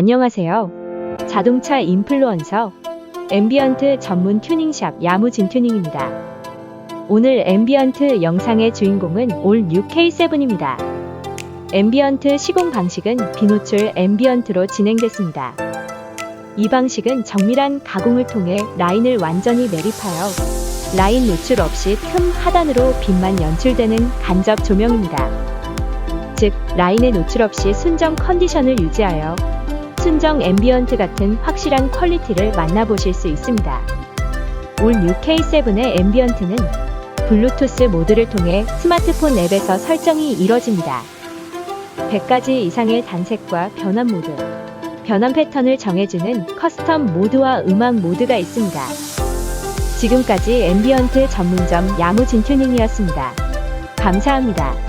안녕하세요. 자동차 인플루언서 앰비언트 전문 튜닝샵 야무진 튜닝입니다. 오늘 앰비언트 영상의 주인공은 올 6K7입니다. 앰비언트 시공 방식은 비노출 앰비언트로 진행됐습니다. 이 방식은 정밀한 가공을 통해 라인을 완전히 매립하여 라인 노출 없이 틈 하단으로 빛만 연출되는 간접 조명입니다. 즉, 라인의 노출 없이 순정 컨디션을 유지하여 순정 앰비언트 같은 확실한 퀄리티를 만나보실 수 있습니다. 올 6K7의 앰비언트는 블루투스 모드를 통해 스마트폰 앱에서 설정이 이뤄집니다. 100가지 이상의 단색과 변환 모드, 변환 패턴을 정해주는 커스텀 모드와 음악 모드가 있습니다. 지금까지 앰비언트 전문점 야무진 튜닝이었습니다. 감사합니다.